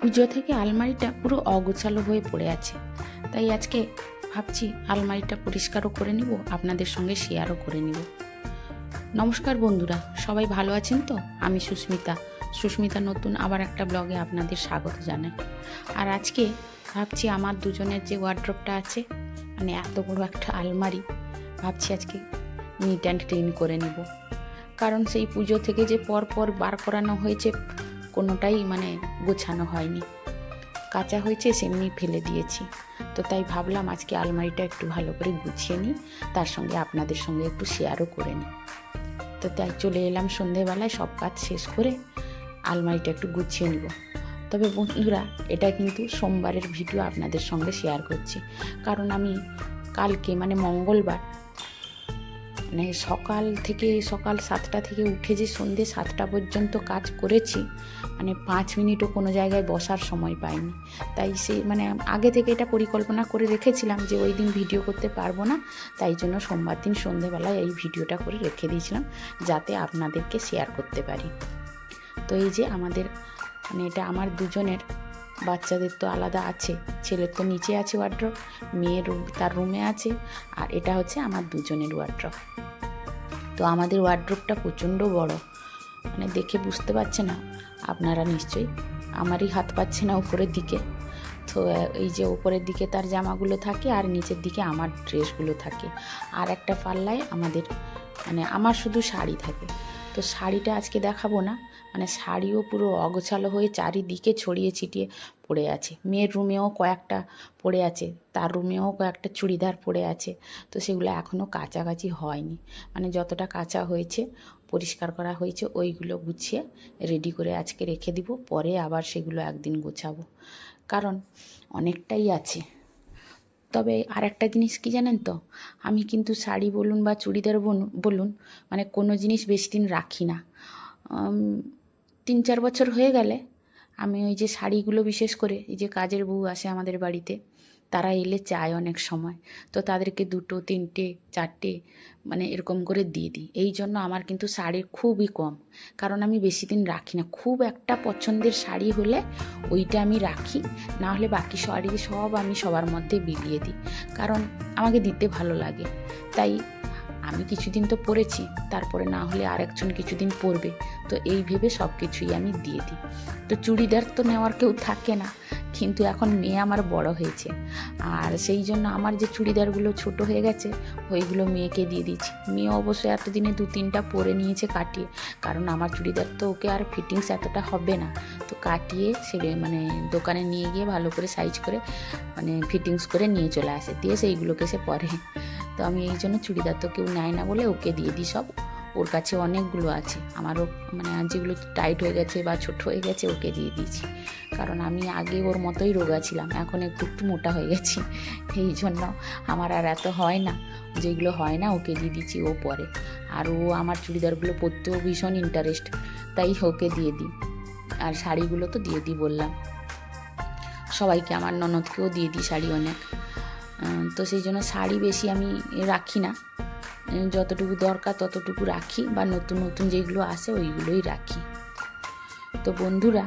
পুজো থেকে আলমারিটা পুরো অগোছালো হয়ে পড়ে আছে। তাই আজকে ভাবছি আলমারিটা পরিষ্কারও করে নিব, আপনাদের সঙ্গে শেয়ারও করে নিব। নমস্কার বন্ধুরা, সবাই ভালো আছেন তো? আমি সুস্মিতা। সুস্মিতা নতুন আবার একটা ব্লগে আপনাদের স্বাগত জানাই। আর আজকে ভাবছি আমার দুজনের যে ওয়ার্ড্রপটা আছে মানে এত বড় একটা আলমারি, ভাবছি আজকে নিট অ্যান্ড ক্লিন করে নিব। কারণ সেই পুজো থেকে যে পর পর বার করানো হয়েছে কোনোটাই মানে গোছানো হয়নি। কাঁচা হয়েছে সেমনি ফেলে দিয়েছি। তো তাই ভাবলাম আজকে আলমারিটা একটু ভালো করে গুছিয়ে নিই, তার সঙ্গে আপনাদের সঙ্গে একটু শেয়ারও করে নিই। তো তাই চলে এলাম সন্ধেবেলায়, সব কাজ শেষ করে আলমারিটা একটু গুছিয়ে নিব। তবে বন্ধুরা, এটা কিন্তু সোমবারের ভিডিও আপনাদের সঙ্গে শেয়ার করছি। কারণ আমি কালকে মানে মঙ্গলবার মানে সকাল থেকে, সকাল সাতটা থেকে উঠে যে সন্ধে সাতটা পর্যন্ত কাজ করেছি। মানে পাঁচ মিনিটও কোনো জায়গায় বসার সময় পাইনি। তাই সে মানে আগে থেকে এটা পরিকল্পনা করে রেখেছিলাম যে ওই দিন ভিডিও করতে পারব না, তাই জন্য সোমবার দিন সন্ধেবেলায় এই ভিডিওটা করে রেখে দিয়েছিলাম, যাতে আপনাদেরকে শেয়ার করতে পারি। তো এই যে আমাদের মানে এটা আমার দুজনের বাচ্চাদের তো আলাদা আছে, ছেলের তো নিচে আছে ওয়ার্ড্রপ মেয়ের তার রুমে আছে, আর এটা হচ্ছে আমার দুজনের ওয়ার্ড্রপ তো আমাদের ওয়ার্ড্রপটা প্রচণ্ড বড় মানে দেখে বুঝতে পারছে না, আপনারা নিশ্চয়ই, আমারই হাত পাচ্ছে না উপরের দিকে। তো এই যে উপরের দিকে তার জামাগুলো থাকে, আর নিচের দিকে আমার ড্রেসগুলো থাকে। আর একটা পাল্লায় আমাদের মানে আমার শুধু শাড়ি থাকে। তো শাড়িটা আজকে দেখাবো না মানে শাড়িও পুরো অগোছালো হয়ে চারিদিকে ছড়িয়ে ছিটিয়ে পড়ে আছে। মেয়ের রুমেও কয়েকটা পড়ে আছে, তার রুমেও কয়েকটা চুড়িদার পড়ে আছে, তো সেগুলো এখনও কাচাকাচি হয়নি। মানে যতটা কাঁচা হয়েছে, পরিষ্কার করা হয়েছে, ওইগুলো গুছিয়ে রেডি করে আজকে রেখে দিব, পরে আবার সেগুলো একদিন গোছাবো। কারণ অনেকটাই আছে। তবে আর একটা জিনিস কি জানেন তো? আমি কিন্তু শাড়ি বলুন বা চুড়িদার বলুন- মানে কোনো জিনিস বেশি দিন রাখি না। তিন চার বছর হয়ে গেলে আমি ওই যে শাড়িগুলো বিশেষ করে, এই যে কাজের বউ আসে আমাদের বাড়িতে, তারা এলে চায় অনেক সময়। তো তাদেরকে দুটো, তিনটে, চারটে মানে এরকম করে দিয়ে দিই। এই জন্য আমার কিন্তু শাড়ির খুবই কম। কারণ আমি বেশি দিন রাখি না। খুব একটা পছন্দের শাড়ি হলে ওইটা আমি রাখি, না হলে বাকি শাড়ি সব আমি সবার মধ্যে বিলিয়ে দিই। কারণ আমাকে দিতে ভালো লাগে। তাই আমি কিছুদিন তো পরেছি তারপরে না হলে আর আরেকজন কিছুদিন পরবে তো এই ভেবে সব কিছুই আমি দিয়ে দিই। তো চুড়িদার তো নেওয়ার কেউ থাকে না, কিন্তু এখন মেয়ে আমার বড় হয়েছে। আর সেই জন্য আমার যে চুড়িদারগুলো ছোট হয়ে গেছে, ওইগুলো মেয়েকে দিয়ে দিচ্ছি মেয়ে অবশ্য এতদিনে দু তিনটা পরে নিয়েছে কাটিয়ে, কারণ আমার চুড়িদার তো ওকে আর ফিটিংস এতটা হবে না। তো কাটিয়ে সে মানে দোকানে নিয়ে গিয়ে ভালো করে সাইজ করে মানে ফিটিংস করে নিয়ে চলে আসে, দিয়ে সেইগুলোকে সে পরে। তো আমি এই জন্য চুড়িদার তো কেউ নেয় না বলে ওকে দিয়ে দিই সব। ওর কাছে অনেকগুলো আছে। আমারও মানে যেগুলো টাইট হয়ে গেছে বা ছোট হয়ে গেছে ওকে দিয়ে দিয়েছি। কারণ আমি আগে ওর মতোই রোগা ছিলাম। এখন একটু একটু মোটা হয়ে গেছি। এই জন্য আমার আর এত হয় না। যেগুলো হয় না ওকে দিয়ে দিচ্ছি ও পরে। আর ও আমার চুড়িদারগুলো পরতেও ভীষণ ইন্টারেস্ট তাই ওকে দিয়ে দিই। আর শাড়িগুলো তো দিয়ে দিই বললাম। সবাইকে, আমার ননদকেও দিয়ে দিই শাড়ি অনেক। তো সেই জন্য শাড়ি বেশি আমি রাখি না। যতটুকু দরকার ততটুকু রাখি বা নতুন নতুন যেগুলো আসে ওইগুলোই রাখি। তো বন্ধুরা,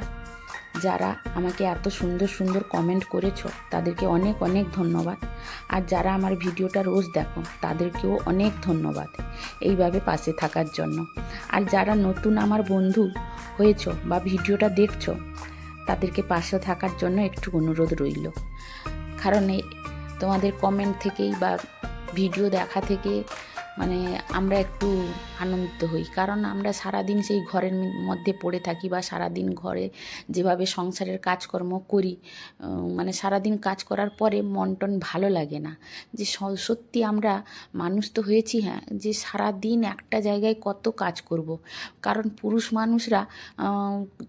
যারা আমাকে এত সুন্দর সুন্দর কমেন্ট করেছ, তাদেরকে অনেক অনেক ধন্যবাদ। আর যারা আমার ভিডিওটা রোজ দেখো, তাদেরকেও অনেক ধন্যবাদ এইভাবে পাশে থাকার জন্য। আর যারা নতুন আমার বন্ধু হয়েছো বা ভিডিওটা দেখছ, তাদেরকে পাশে থাকার জন্য একটু অনুরোধ রইল। কারণ তোমাদের কমেন্ট থেকেই বা ভিডিও দেখা থেকে মানে আমরা একটু আনন্দিত হই। কারণ আমরা সারাদিন সেই ঘরের মধ্যে পড়ে থাকি বা সারাদিন ঘরে যেভাবে সংসারের কাজকর্ম করি মানে সারাদিন কাজ করার পরে মন টন ভালো লাগে না। যে সত্যি আমরা মানুষ তো হয়েছি হ্যাঁ যে সারাদিন একটা জায়গায় কত কাজ করব। কারণ পুরুষ মানুষরা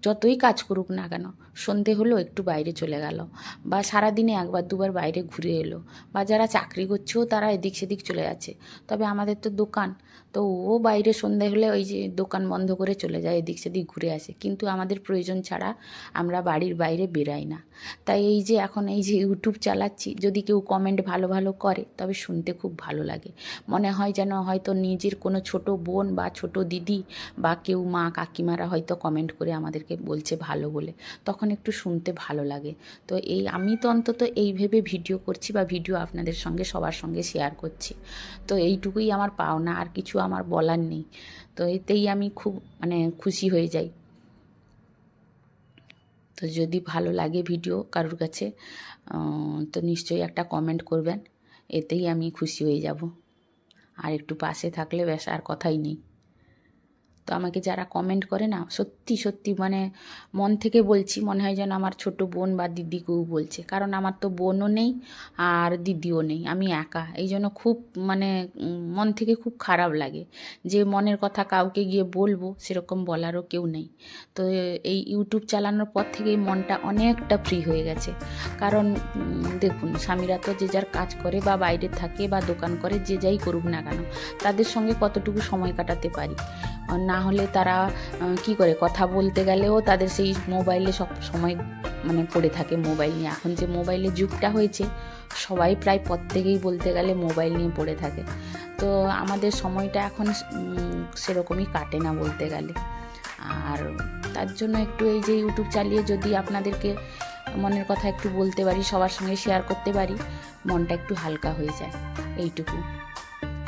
যতই কাজ করুক না কেন, সন্ধে হলো একটু বাইরে চলে গেল বা সারাদিনে একবার দুবার বাইরে ঘুরে এলো বা যারা চাকরি করছেও তারা এদিক সেদিক চলে যাচ্ছে। তবে আমাদের তো দোকান। তো ও বাইরে সন্ধে হলে ওই যে দোকান বন্ধ করে চলে যায়, এদিক সেদিক ঘুরে আসে। কিন্তু আমাদের প্রয়োজন ছাড়া আমরা বাড়ির বাইরে বেরাই না। তাই এই যে এখন এই যে ইউটিউব চালাচ্ছি, যদি কেউ কমেন্ট ভালো ভালো করে, তবে শুনতে খুব ভালো লাগে। মনে হয় যেন হয়তো নিজের কোনো ছোট বোন বা ছোট দিদি বা কেউ মা কাকিমারা হয়তো কমেন্ট করে আমাদেরকে বলছে ভালো বলে। তখন একটু শুনতে ভালো লাগে। তো এই আমি তো অন্তত এই ভেবে ভিডিও করছি বা ভিডিও আপনাদের সঙ্গে, সবার সঙ্গে শেয়ার করছি। তো এইটুকুই আমার পাওনা, আর কিছু আমার বলার নেই। তো এতেই আমি খুব মানে খুশি হয়ে যাই। তো যদি ভালো লাগে ভিডিও কারোর কাছে তো নিশ্চয়ই একটা কমেন্ট করবেন। এতেই আমি খুশি হয়ে যাব। আর একটু পাশে থাকলে ব্যাস আর কথাই নেই। তো আমাকে যারা কমেন্ট করে না, সত্যি সত্যি মানে মন থেকে বলছি, মনে হয় যেন আমার ছোট বোন বা দিদিকেও বলছে। কারণ আমার তো বোনও নেই আর দিদিও নেই, আমি একা। এই জন্য খুব মানে মন থেকে খুব খারাপ লাগে যে মনের কথা কাউকে গিয়ে বলব, সেরকম বলারও কেউ নেই। তো এই ইউটিউব চালানোর পর থেকেই মনটা অনেকটা ফ্রি হয়ে গেছে। কারণ দেখুন, স্বামীরা তো যে যার কাজ করে বা বাইরে থাকে বা দোকান করে, যে যাই করুক না কেন, তাদের সঙ্গে কতটুকু সময় কাটাতে পারি। না হলে তারা কি করে, কথা বলতে গেলেও তাদের সেই মোবাইলে সব সময় মানে পড়ে থাকে মোবাইল নিয়ে। এখন যে মোবাইলের যুগটা হয়েছে, সবাই প্রায় প্রত্যেকেই বলতে গেলে মোবাইল নিয়ে পড়ে থাকে। তো আমাদের সময়টা এখন সেরকমই কাটে না বলতে গেলে। আর তার জন্য একটু এই যে ইউটিউব চালিয়ে যদি আপনাদেরকে মনের কথা একটু বলতে পারি, সবার সঙ্গে শেয়ার করতে পারি, মনটা একটু হালকা হয়ে যায়। এইটুকু।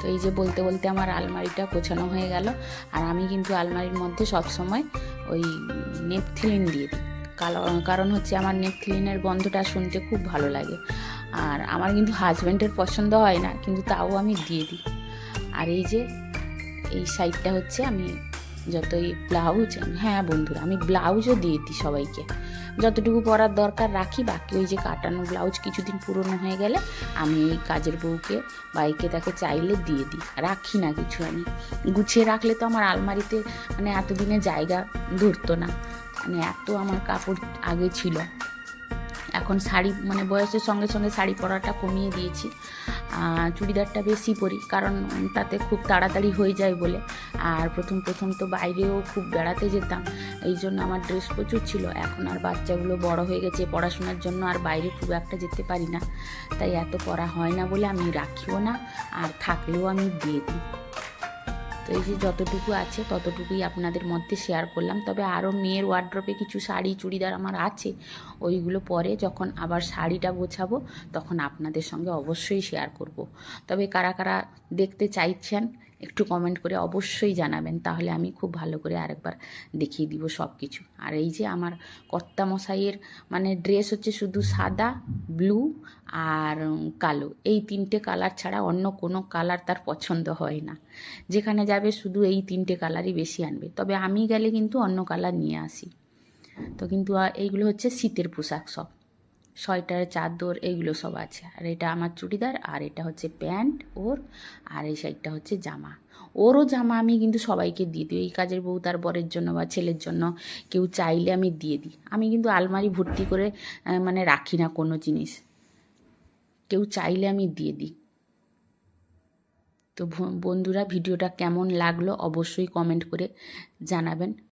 তো এই যে বলতে বলতে আমার আলমারিটা গোছানো হয়ে গেল। আর আমি কিন্তু আলমারির মধ্যে সব সময় ওই নেপথিলিন দিয়ে দিই। কারণ হচ্ছে আমার নেপথিলিনের গন্ধটা শুনতে খুব ভালো লাগে। আর আমার কিন্তু হাজব্যান্ডের পছন্দ হয় না, কিন্তু তাও আমি দিয়ে দিই। আর এই যে, এই সাইডটা হচ্ছে আমি যতই ব্লাউজ হ্যাঁ বন্ধুরা, আমি ব্লাউজও দিয়ে দিই সবাইকে। যতটুকু পরার দরকার রাখি, বাকি ওই যে কাটানো ব্লাউজ কিছুদিন পুরনো হয়ে গেলে আমি এই কাজের বউকে বাইকে তাকে চাইলে দিয়ে দিই। রাখি না কিছু আমি। গুছিয়ে রাখলে তো আমার আলমারিতে মানে এতদিনে জায়গা ধরতো না। মানে এত আমার কাপড় আগে ছিল। এখন শাড়ি মানে বয়সের সঙ্গে সঙ্গে শাড়ি পরাটা কমিয়ে দিয়েছি। চুড়িদারটা বেশি পরি, কারণ তাতে খুব তাড়াতাড়ি হয়ে যায় বলে। আর প্রথম প্রথম তো বাইরেও খুব বেড়াতে যেতাম, এই জন্য আমার ড্রেস প্রচুর ছিল। এখন আর বাচ্চাগুলো বড় হয়ে গেছে, পড়াশোনার জন্য আর বাইরে খুব একটা যেতে পারি না। তাই এত পড়া হয় না বলে আমি রাখিও না, আর থাকলেও আমি দিয়ে দিই। তো এই যে যতটুকু আছে, ততটুকুই আপনাদের মধ্যে শেয়ার করলাম তবে আরও মেয়ের ওয়ার্ড্রপে কিছু শাড়ি, চুড়িদার আমার আছে ওইগুলো পরে যখন আবার শাড়িটা গোছাবো, তখন আপনাদের সঙ্গে অবশ্যই শেয়ার করব। তবে কারা কারা দেখতে চাইছেন একটু কমেন্ট করে অবশ্যই জানাবেন, তাহলে আমি খুব ভালো করে আরেকবার দেখিয়ে দিব সব কিছু আর এই যে আমার কর্তামশাইয়ের মানে ড্রেস হচ্ছে শুধু সাদা ব্লু আর কালো। এই তিনটে কালার ছাড়া অন্য কোনো কালার তার পছন্দ হয় না। যেখানে যাবে শুধু এই তিনটে কালারই বেশি আনবে। তবে আমি গেলে কিন্তু অন্য কালার নিয়ে আসি। তো কিন্তু এইগুলো হচ্ছে শীতের পোশাক সব। সোয়েটার, চাদর এইগুলো সব আছে। আর এটা আমার চুড়িদার, আর এটা হচ্ছে প্যান্ট ওর, আর এই সাইডটা হচ্ছে জামা। ওরও জামা আমি কিন্তু সবাইকে দিয়ে দিই, এই কাজের বউ তার বরের জন্য বা ছেলের জন্য কেউ চাইলে আমি দিয়ে দিই। আমি কিন্তু আলমারি ভর্তি করে মানে রাখি না কোনো জিনিস। কেউ চাইলে আমি দিয়ে দিই। তো বন্ধুরা, ভিডিওটা কেমন লাগল অবশ্যই কমেন্ট করে জানাবেন।